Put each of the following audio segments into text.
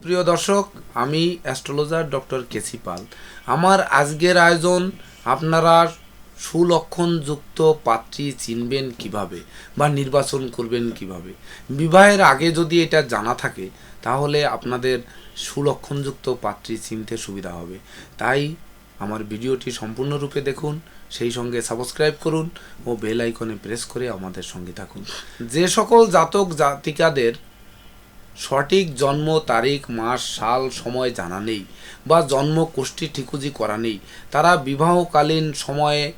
সুপ্রিয় দর্শক, আমি অ্যাস্ট্রোলজার ডক্টর কেসি পাল। আমার আজকের আয়োজন, আপনারা সুলক্ষণযুক্ত পাত্রী চিনবেন কীভাবে বা নির্বাচন করবেন কীভাবে? বিবাহের আগে যদি এটা জানা থাকে, তাহলে আপনাদের সুলক্ষণযুক্ত পাত্রী চিনতে সুবিধা হবে। তাই আমার ভিডিওটি সম্পূর্ণরূপে দেখুন, সেই সঙ্গে সাবস্ক্রাইব করুন ও বেল আইকনে প্রেস করে আমাদের সঙ্গে থাকুন। যে সকল জাতক জাতিকাদের সঠিক জন্ম, তারিখ, মাস, সাল, সময় জানা নেই বা জন্ম কোষ্ঠী ঠিকুজি করা নেই। তারা বিবাহকালীন সময়ে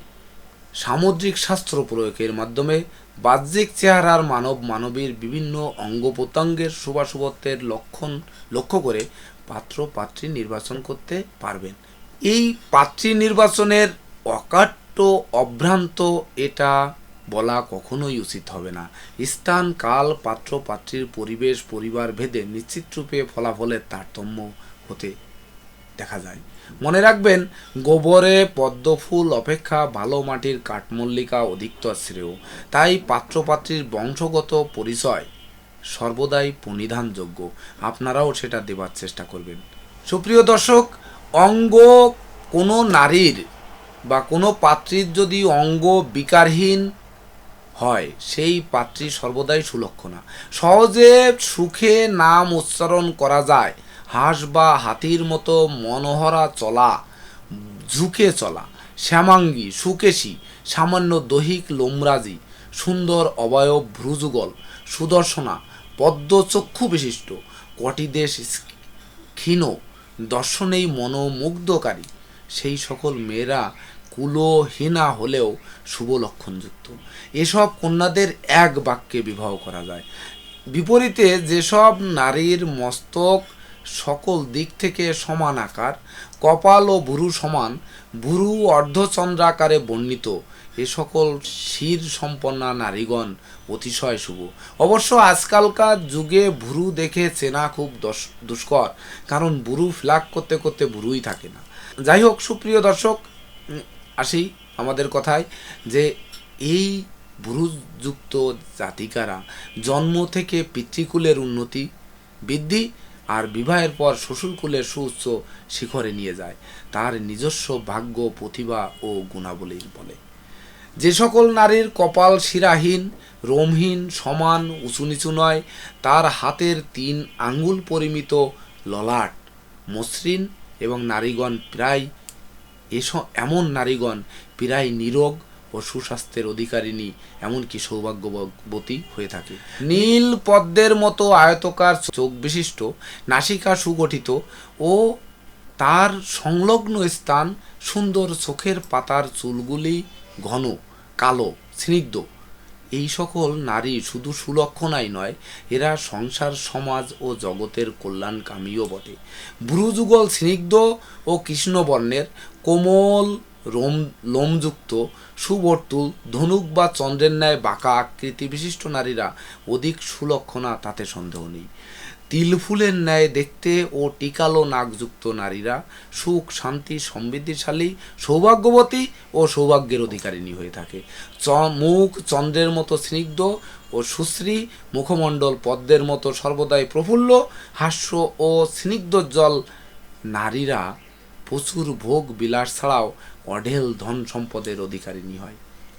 সামুদ্রিক শাস্ত্র প্রয়োগের মাধ্যমে বাহ্যিক চেহারার মানব মানবীর বিভিন্ন অঙ্গ প্রত্যঙ্গের শুভাশুভত্বের লক্ষণ লক্ষ্য করে পাত্র, পাত্রী নির্বাচন করতে পারবেন। এই পাত্রী নির্বাচনের অকাট্য, অভ্রান্ত এটা বলা কখনোই উচিত হবে না। স্থান, কাল, পাত্র, পাত্রীর পরিবেশ, পরিবার ভেদে নিশ্চিতরূপে ফলাফলের তারতম্য হতে দেখা যায়। মনে রাখবেন, গোবরে পদ্মফুল অপেক্ষা ভালো মাটির কাঠমল্লিকা অধিকতর শ্রেয়। তাই পাত্রপাত্রীর বংশগত পরিচয় সর্বদাই পরিধানযোগ্য আপনারাও সেটা দেবার চেষ্টা করবেন। সুপ্রিয় দর্শক, অঙ্গ কোনো নারীর বা কোনো পাত্রীর যদি অঙ্গ বিকারহীন হয়, সেই পাত্রী সর্বদাই সুলক্ষণা। সহজে সুখে নাম উচ্চারণ করা যায়, হাঁস বা হাতির মতো মনোহরা চলা, ঝুঁকে চলা, শ্যামাঙ্গী, সুকেশী, সামান্য দৈহিক লোমরাজি, সুন্দর অবয়ব ভ্রুযুগল, সুদর্শনা, পদ্মচক্ষু বিশিষ্ট কটিদেশ ক্ষীণ, দর্শনেই মনোমুগ্ধকারী, সেই সকল মেয়েরা কুলহীনা হলেও শুভ লক্ষণযুক্ত। এসব কন্যাদের এক বাক্যে বিবাহ করা যায়। বিপরীতে যেসব নারীর মস্তক সকল দিক থেকে সমান আকার, কপাল ও ভুরু সমান, ভুরু অর্ধচন্দ্রাকারে বর্ণিত, এ সকল শির সম্পন্না নারীগণ অতিশয় শুভ। অবশ্য আজকালকার যুগে ভুরু দেখে চেনা খুব দুষ্কর, কারণ ভুরু ফ্ল্যাগ করতে করতে ভুরুই থাকে না। যাই হোক, সুপ্রিয় দর্শক আসি আমাদের কথায় যে এই ভুরুযুক্ত জাতিকারা জন্ম থেকে পিতৃকুলের উন্নতি, বৃদ্ধি আর বিবাহের পর শ্বশুরকুলের সুউচ্চ শিখরে নিয়ে যায়। তার নিজস্ব ভাগ্য, প্রতিভা ও গুণাবলীর বলে। যে সকল নারীর কপাল শিরাহীন, রোমহীন, সমান, উঁচু নিচু নয়, তার হাতের তিন আঙ্গুল পরিমিত ললাট, মসৃণ এবং নারীগণ প্রায় এস এমন নারীগণ প্রায় নিরোগ ও সুস্বাস্থ্যের অধিকারিণী, এমনকি সৌভাগ্যবতী হয়ে থাকে। নীল পদ্মের মতো আয়তকার চোখ বিশিষ্ট, নাসিকা সুগঠিত ও তার সংলগ্ন স্থান সুন্দর চোখের পাতার চুলগুলি ঘন, কালো, স্নিগ্ধ। এই সকল নারী শুধু সুলক্ষণাই নয়, এরা সংসার, সমাজ ও জগতের কল্যাণকামীও বটে। ব্রুযুগল স্নিগ্ধ ও কৃষ্ণবর্ণের কোমল রোম, লোমযুক্ত, সুবর্তুল, ধনুক বা চন্দ্রের ন্যায় বাঁকা আকৃতি বিশিষ্ট নারীরা অধিক সুলক্ষণা, তাতে সন্দেহ নেই। তিলফুলের ন্যায় দেখতে ও টিকালো নাকযুক্ত নারীরা সুখ, শান্তি, সমৃদ্ধিশালী, সৌভাগ্যবতী ও সৌভাগ্যের অধিকারিণী হয়ে থাকে। চ, মুখ চন্দ্রের মতো স্নিগ্ধ ও সুশ্রী, মুখমণ্ডল পদ্মের মতো সর্বদাই প্রফুল্ল, হাস্য ও স্নিগ্ধোজ্জ্বল নারীরা প্রচুর ভোগ বিলাস ছাড়াও অঢেল ধন সম্পদের অধিকারিণী হয়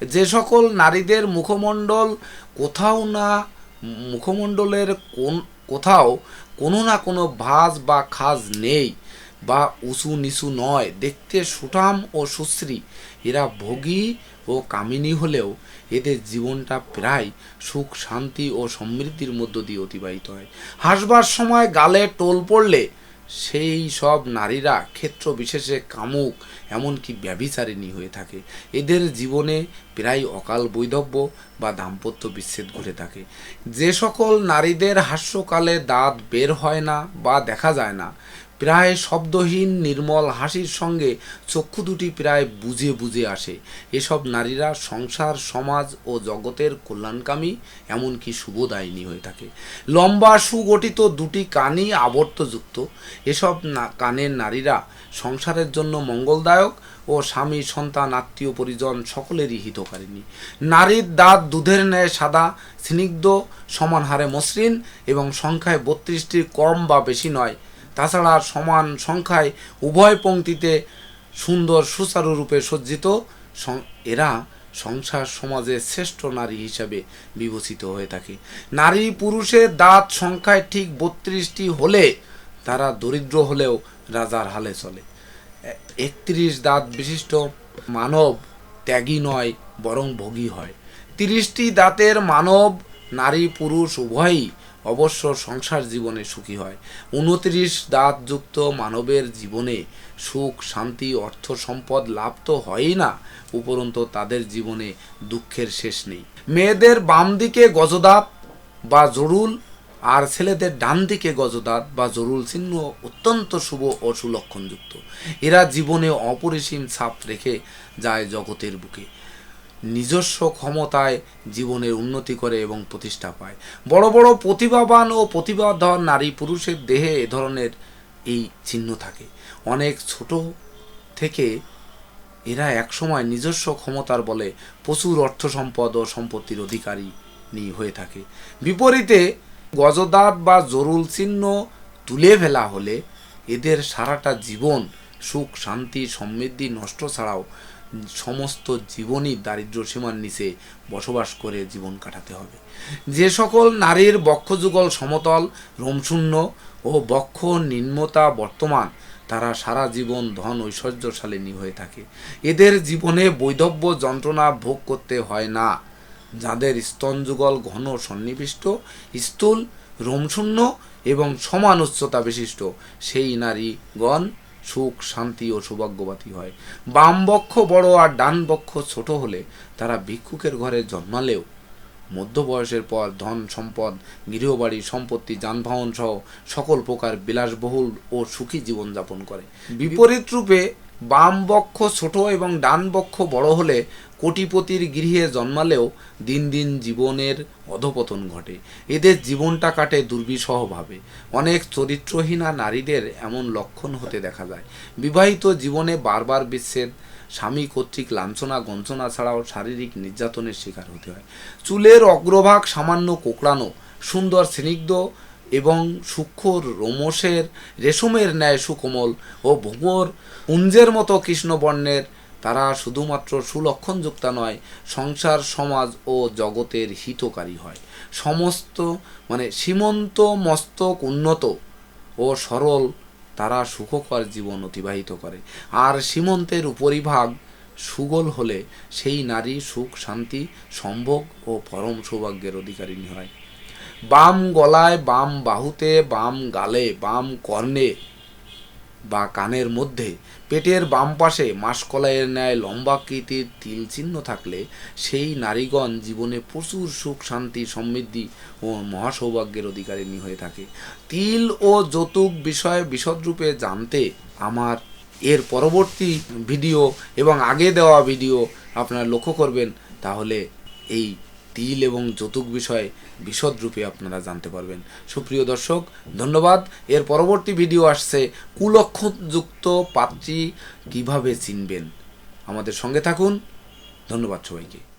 যে সকল নারীদের মুখমণ্ডল কোথাও না, মুখমণ্ডলের কোন, কোথাও কোনো না কোনো ভাঁজ বা খাজ নেই বা উঁচু নিচু নয়। দেখতে সুঠাম ও সুশ্রী। এরা ভোগী ও কামিনী হলেও এদের জীবনটা প্রায় সুখ, শান্তি ও সমৃদ্ধির মধ্য দিয়ে অতিবাহিত হয়। হাসবার সময় গালে টোল পড়লে সেই সব নারীরা, ক্ষেত্র বিশেষে কামুক, এমনকি ব্যভিচারিণী হয়ে থাকে। এদের জীবনে প্রায় অকাল বৈধব্য বা দাম্পত্য বিচ্ছেদ ঘটে থাকে। যে সকল নারীদের হাস্যকালে দাঁত বের হয় না বা দেখা যায় না প্রায় শব্দহীন নির্মল হাসির সঙ্গে চক্ষু দুটি প্রায় বুঝে বুঝে আসে। এসব নারীরা সংসার, সমাজ ও জগতের কল্যাণকামী, এমনকি শুভদায়িনী হয়ে থাকে। লম্বা সুগঠিত দুটি কানই আবর্তযুক্ত। এসব কানের নারীরা সংসারের জন্য মঙ্গলদায়ক ও স্বামী, সন্তান, আত্মীয়, পরিজন সকলেরই হিতকারিণী। নারীর দাঁত দুধের ন্যায় সাদা, স্নিগ্ধ, সমান হারে মসৃণ এবং সংখ্যায় বত্রিশটির কম বা বেশি নয় তাছাড়া সমান সংখ্যায় উভয় পংক্তিতে সুন্দর সুচারুরূপে সজ্জিত এরা সংসার সমাজের শ্রেষ্ঠ নারী হিসাবে বিবেচিত হয়ে থাকে। নারী পুরুষের দাঁত সংখ্যায় ঠিক বত্রিশটি হলে তারা দরিদ্র হলেও রাজার হালে চলে। একত্রিশ দাঁত বিশিষ্ট মানব ত্যাগী নয়, বরং ভোগী হয়। তিরিশটি দাঁতের মানব, নারী, পুরুষ উভয়ই অবশ্য সংসার জীবনে সুখী হয়। উনত্রিশ দাঁতযুক্ত মানবের জীবনে সুখ, শান্তি, অর্থ সম্পদ লাভ তো হয়ই না, উপরন্ত তাদের জীবনে দুঃখের শেষ নেই। মেয়েদের বাম দিকে গজদাঁত বা জরুল, আর ছেলেদের ডান দিকে গজদাঁত বা জরুল চিহ্ন অত্যন্ত শুভ ও সুলক্ষণযুক্ত। এরা জীবনে অপরিসীম ছাপ রেখে যায় জগতের বুকে। নিজস্ব ক্ষমতায় জীবনের উন্নতি করে এবং প্রতিষ্ঠা পায়। বড় বড় প্রতিভাবান ও প্রতিভাধর নারী পুরুষের দেহে এ ধরনের এই চিহ্ন থাকে। অনেক ছোট থেকে এরা একসময় নিজস্ব ক্ষমতার বলে প্রচুর অর্থ সম্পদ ও সম্পত্তির অধিকারী নি হয়ে থাকে। বিপরীতে গজদাত বা জরুল চিহ্ন তুলে ফেলা হলে এদের সারাটা জীবন সুখ, শান্তি, সমৃদ্ধি, নষ্ট ছাড়াও সমস্ত জীবনই দারিদ্র সীমার নিচে বসবাস করে জীবন কাটাতে হবে। যে সকল নারীর বক্ষযুগল সমতল, রোমশূন্য ও বক্ষ নিম্নতা বর্তমান, তারা সারা জীবন ধন ঐশ্বর্যশালিনী হয়ে থাকে। এদের জীবনে বৈধব্য যন্ত্রণা ভোগ করতে হয় না। যাদের স্তনযুগল ঘন সন্নিবিষ্ট, স্থূল, রোমশূন্য এবং সমান উচ্চতা বিশিষ্ট, সেই নারীগণ সুখ, শান্তি ও সৌভাগ্যবাতী হয়। বাম বক্ষ বড় আর ডান বক্ষ ছোট হলে তারা ভিক্ষুকের ঘরে জন্মালেও। মধ্য বয়সের পর ধন, সম্পদ, গৃহবাড়ি, সম্পত্তি, যানবাহন সহ সকল প্রকার বিলাসবহুল ও সুখী জীবনযাপন করে। বিপরীত রূপে বাম বক্ষ ছোট এবং ডান বক্ষ বড় হলে কোটিপতির গৃহে জন্মালেও দিন দিন জীবনের অধপতন ঘটে। এদের জীবনটা কাটে দুর্বিষহভাবে। অনেক চরিত্রহীনা নারীদের এমন লক্ষণ হতে দেখা যায়। বিবাহিত জীবনে বারবার বিচ্ছেদ স্বামী কর্তৃক লাঞ্ছনা গঞ্চনা ছাড়াও শারীরিক নির্যাতনের শিকার হতে হয়। চুলের অগ্রভাগ সামান্য কোকড়ানো, সুন্দর স্নিগ্ধ এবং সূক্ষ্ম রোমসের রেশমের ন্যায় সুকোমল ও ভোমর পুঞ্জের মতো কৃষ্ণবর্ণের, তারা শুধুমাত্র সুলক্ষণযুক্তা নয়, সংসার, সমাজ ও জগতের হিতকারী হয়। সমস্ত মানে সীমন্ত, মস্তক উন্নত ও সরল, তারা সুখকর জীবন অতিবাহিত করে। আর সীমন্তের উপরিভাগ সুগল হলে সেই নারী সুখ, শান্তি, সম্ভোগ ও পরম সৌভাগ্যের অধিকারিণী হয়। বাম গলায় বাম বাহুতে, বাম গালে, বাম কর্ণে বা কানের মধ্যে, পেটের বাম পাশে মাসকলাইয়ের ন্যায় লম্বাকৃতির তিল চিহ্ন থাকলে সেই নারীগণ জীবনে প্রচুর সুখ, শান্তি, সমৃদ্ধি ও মহাসৌভাগ্যের অধিকারিণী হয়ে থাকে। তিল ও যৌতুক বিষয়ে বিশদরূপে জানতে আমার এর পরবর্তী ভিডিও এবং আগে দেওয়া ভিডিও আপনারা লক্ষ্য করবেন, তাহলে এই তিল এবং যৌতুক বিষয়ে বিশদরূপে আপনারা জানতে পারবেন। সুপ্রিয় দর্শক, ধন্যবাদ। এর পরবর্তী ভিডিও আসছে কুলক্ষণযুক্ত পাত্রী কীভাবে চিনবেন। আমাদের সঙ্গে থাকুন। ধন্যবাদ সবাইকে।